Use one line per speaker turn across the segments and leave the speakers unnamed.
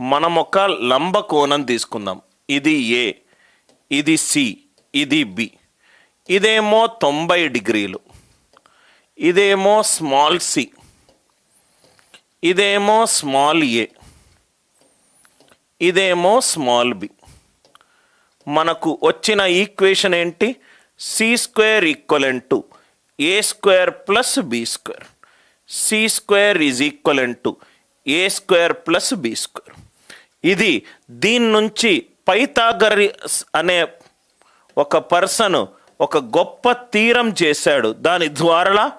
మనం ఒక లంబ కోణం తీసుకుందాం. ఇది ఏ? ఇది సి. ఇది బి. ఇదేమో తొంభై డిగ్రీలు. ఇదేమో స్మాల్ సి. ఇదేమో స్మాల్ ఏ. ఇదేమో స్మాల్ బి. మనకు వచ్చిన ఈక్వేషన్ ఏంటి? C square equivalent to A square plus B square. C square is equivalent to A square plus B square. ఇది దీని నుంచి పైతాగరి అనే ఒక పర్సన్ ఒక గొప్ప తీరం చేశాడు. దాని ద్వారా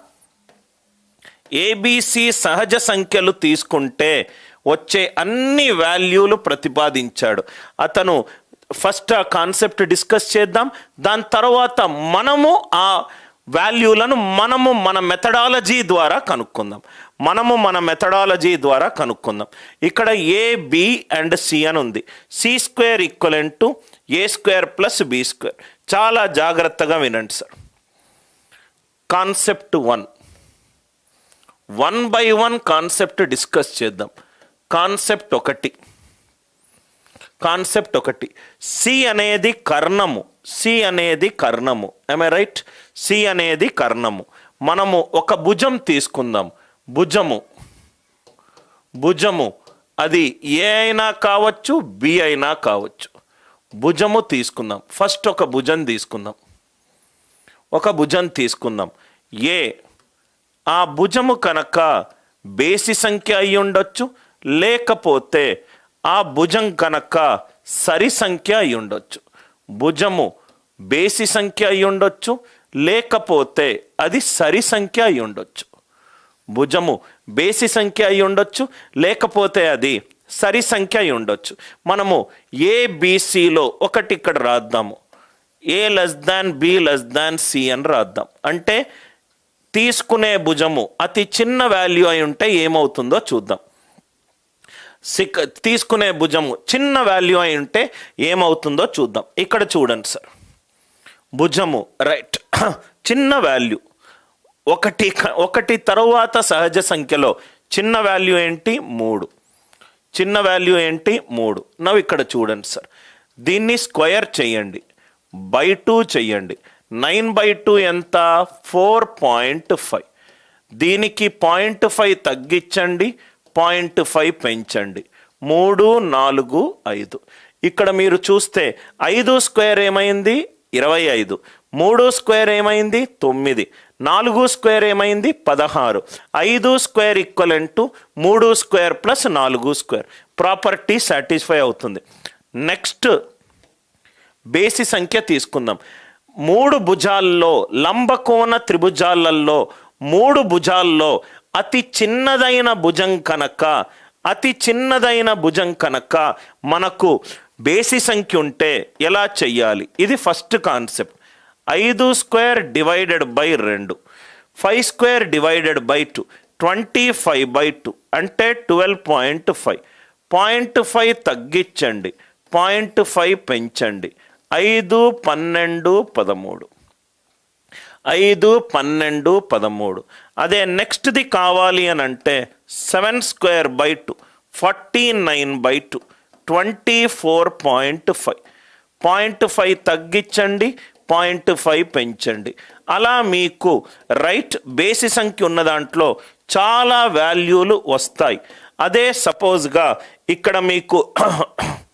ఏబిసి సహజ సంఖ్యలు తీసుకుంటే వచ్చే అన్ని వాల్యూలు ప్రతిపాదించాడు. అతను ఫస్ట్ ఆ కాన్సెప్ట్ డిస్కస్ చేద్దాం. దాని తర్వాత మనము ఆ వాల్యూలను మనము మన మెథడాలజీ ద్వారా కనుక్కుందాం. మనము మన మెథడాలజీ ద్వారా కనుక్కుందాం. ఇక్కడ ఏ బి అండ్ సి అని ఉంది. C square equivalent to A square plus B square. చాలా జాగ్రత్తగా వినండి sir. Concept one. One by one concept discuss చేద్దాం. కాన్సెప్ట్ ఒకటి. కాన్సెప్ట్ ఒకటి. సి అనేది కర్ణము. సి అనేది కర్ణము. ఐ రైట్ సి అనేది కర్ణము. మనము ఒక భుజం తీసుకుందాం. భుజము. భుజము. అది ఏ అయినా కావచ్చు బి అయినా కావచ్చు. భుజము తీసుకుందాం. ఫస్ట్ ఒక భుజం తీసుకుందాం. ఒక భుజం తీసుకుందాం. ఏ? ఆ భుజము కనుక బేసి సంఖ్య అయి ఉండొచ్చు లేకపోతే ఆ భుజం కనుక సరి సంఖ్య అయి ఉండొచ్చు. భుజము బేసి సంఖ్య అయి ఉండొచ్చు లేకపోతే అది సరి సంఖ్య అయి ఉండొచ్చు. భుజము బేసి సంఖ్య అయి ఉండొచ్చు లేకపోతే అది సరి సంఖ్య అయి ఉండొచ్చు. మనము ఏబిసిలో ఒకటి ఇక్కడ రాద్దాము. A less than B less than C అని రాద్దాం. అంటే తీసుకునే భుజము అతి చిన్న వాల్యూ అయి ఉంటే ఏమవుతుందో చూద్దాం. సిక్ తీసుకునే భుజము చిన్న వాల్యూ అయి ఉంటే ఏమవుతుందో చూద్దాం. ఇక్కడ చూడండి సార్. భుజము రైట్ చిన్న వాల్యూ ఒకటి ఒకటి తరువాత సహజ సంఖ్యలో. చిన్న వాల్యూ ఏంటి? మూడు. చిన్న వాల్యూ ఏంటి? మూడు. నవ్వు ఇక్కడ చూడండి సార్ దీన్ని స్క్వయర్ చేయండి. బై టూ చెయ్యండి నైన్ బై టూ ఎంత? ఫోర్ పాయింట్ ఫైవ్ దీనికి పాయింట్ ఫైవ్ తగ్గించండి. పాయింట్ ఫైవ్ పెంచండి. మూడు నాలుగు ఐదు. ఇక్కడ మీరు చూస్తే ఐదు స్క్వేర్ ఏమైంది? ఇరవై ఐదు. మూడు స్క్వేర్ ఏమైంది? తొమ్మిది. నాలుగు స్క్వేర్ ఏమైంది? పదహారు. ఐదు స్క్వేర్ ఈక్వలెంట్ టు మూడు స్క్వేర్ ప్లస్ నాలుగు స్క్వేర్. ప్రాపర్టీ సాటిస్ఫై అవుతుంది. నెక్స్ట్ బేసి సంఖ్య తీసుకుందాం. మూడు భుజాల్లో లంబకోణ త్రిభుజాలలో మూడు భుజాల్లో అతి చిన్నదైన భుజం కనుక అతి చిన్నదైన భుజం కనుక మనకు బేసి సంఖ్య ఉంటే ఎలా చెయ్యాలి? ఇది ఫస్ట్ కాన్సెప్ట్. ఐదు స్క్వేర్ డివైడెడ్ బై రెండు. Five square divided by two. Twenty five by two అంటే twelve point five. Point five తగ్గించండి. పాయింట్ ఫైవ్ పెంచండి. ఐదు పన్నెండు పదమూడు. ఐదు పన్నెండు పదమూడు. అదే నెక్స్ట్ది కావాలి అని అంటే seven square by two. Forty nine by two. Twenty four point five point five తగ్గించండి పాయింట్ ఫైవ్ పెంచండి. అలా మీకు రైట్ బేసి సంఖ్య ఉన్న దాంట్లో చాలా వాల్యూలు వస్తాయి. అదే సపోజ్గా ఇక్కడ మీకు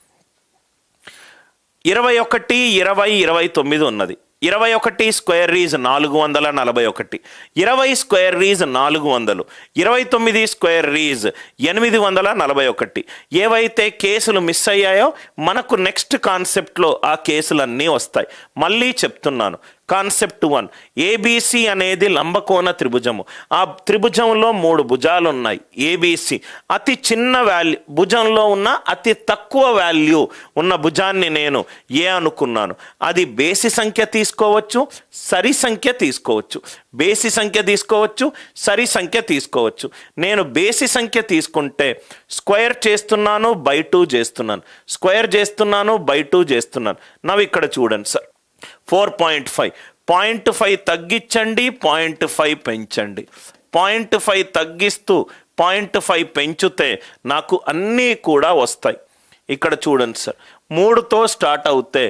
ఇరవై ఒకటి ఇరవై ఇరవై తొమ్మిది ఉన్నది. ఇరవై ఒకటి స్క్వేర్ రీజ్ నాలుగు వందల నలభై ఒకటి. ఇరవై స్క్వేర్ రీజ్ నాలుగు వందలు. ఇరవై తొమ్మిది స్క్వేర్ రీజ్ ఎనిమిది వందల నలభై ఒకటి. ఏవైతే కేసులు మిస్ అయ్యాయో మనకు నెక్స్ట్ కాన్సెప్ట్లో ఆ కేసులన్నీ వస్తాయి. మళ్ళీ చెప్తున్నాను. కాన్సెప్ట్ వన్ ఏబీసీ అనేది లంబకోణ త్రిభుజము. ఆ త్రిభుజంలో మూడు భుజాలు ఉన్నాయి ఏబీసీ అతి చిన్న వాల్యూ భుజంలో ఉన్న అతి తక్కువ వాల్యూ ఉన్న భుజాన్ని నేను ఏ అనుకున్నాను? అది బేసి సంఖ్య తీసుకోవచ్చు సరి సంఖ్య తీసుకోవచ్చు. బేసి సంఖ్య తీసుకోవచ్చు సరి సంఖ్య తీసుకోవచ్చు. నేను బేసి సంఖ్య తీసుకుంటే స్క్వేర్ చేస్తున్నాను బై టూ చేస్తున్నాను. స్క్వేర్ చేస్తున్నాను బై టూ చేస్తున్నాను. నవ్వు ఇక్కడ చూడండి sir. Four point five. Point five తగ్గించండి పాయింట్ ఫైవ్ పెంచండి. పాయింట్ ఫైవ్ తగ్గిస్తూ పాయింట్ ఫైవ్ పెంచితే నాకు అన్నీ కూడా వస్తాయి. ఇక్కడ చూడండి సార్ మూడుతో స్టార్ట్ అవుతే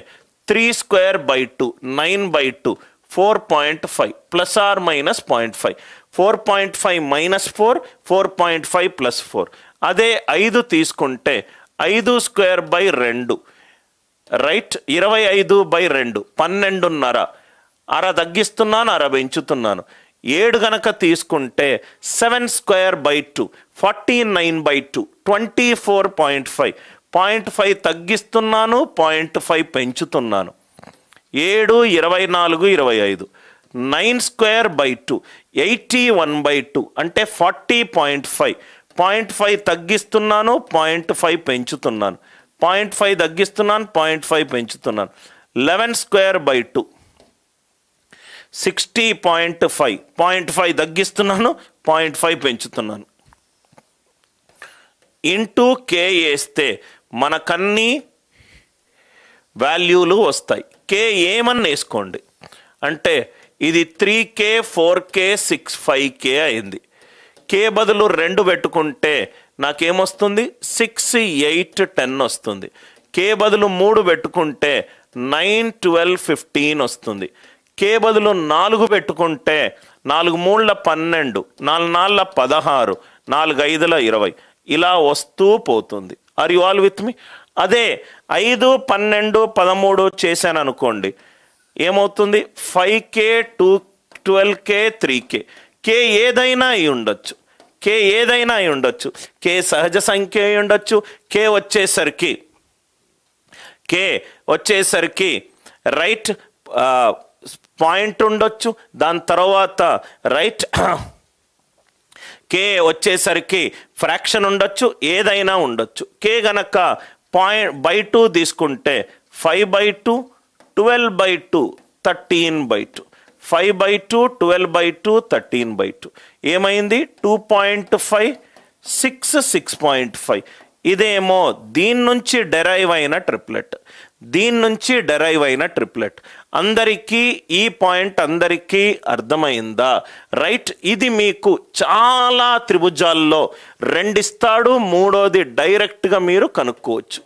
three square by two nine by two four point five plus or minus point five. Four point five minus four four point five plus four. అదే ఐదు తీసుకుంటే ఐదు స్క్వేర్ బై రెండు. రైట్ ఇరవై ఐదు బై రెండు పన్నెండున్నర. అర తగ్గిస్తున్నాను అర పెంచుతున్నాను. ఏడు గనక తీసుకుంటే seven square by two forty nine by two twenty four point five. Point five తగ్గిస్తున్నాను point five పెంచుతున్నాను. ఏడు ఇరవై నాలుగు ఇరవై ఐదు. Nine square by two eighty one by two అంటే forty point five. Point five తగ్గిస్తున్నాను point five పెంచుతున్నాను. Point five తగ్గిస్తున్నాను point five పెంచుతున్నాను. Eleven square by two. Sixty point five. Point five తగ్గిస్తున్నాను point five పెంచుతున్నాను. ఇంటూ కే వేస్తే మనకన్నీ వాల్యూలు వస్తాయి. కే ఏమన్నా వేసుకోండి. అంటే ఇది three K four K six five K అయింది. కే బదులు రెండు పెట్టుకుంటే నాకేమొస్తుంది? సిక్స్ ఎయిట్ టెన్ వస్తుంది. కే బదులు మూడు పెట్టుకుంటే నైన్ ట్వెల్వ్ ఫిఫ్టీన్ వస్తుంది. కే బదులు నాలుగు పెట్టుకుంటే నాలుగు మూడుల పన్నెండు నాలుగు నాళ్ళ పదహారు నాలుగు ఐదుల ఇరవై. ఇలా వస్తూ పోతుంది. Are you all with me అదే ఐదు పన్నెండు పదమూడు చేశాను అనుకోండి ఏమవుతుంది? Five K two twelve K three K. K ఏదైనా అయి ఉండొచ్చు. కే ఏదైనా అయి ఉండొచ్చు. కే సహజ సంఖ్య అయి ఉండొచ్చు. కే వచ్చేసరికి కే వచ్చేసరికి రైట్ పాయింట్ ఉండొచ్చు. దాని తర్వాత రైట్ కే వచ్చేసరికి ఫ్రాక్షన్ ఉండొచ్చు. ఏదైనా ఉండొచ్చు. కే గనక పాయింట్ బై టూ తీసుకుంటే five by two twelve by two thirteen by two. Five by two twelve by two thirteen by two ఏమైంది? Two point five six six point five ఇదేమో దీని నుంచి డెరైవ్ అయిన ట్రిప్లెట్ దీని నుంచి derive అయిన triplet అందరికీ ఈ పాయింట్ అందరికీ అర్థమైందా? రైట్ ఇది మీకు చాలా త్రిభుజాల్లో రెండిస్తాడు మూడోది డైరెక్ట్గా మీరు కనుక్కోవచ్చు.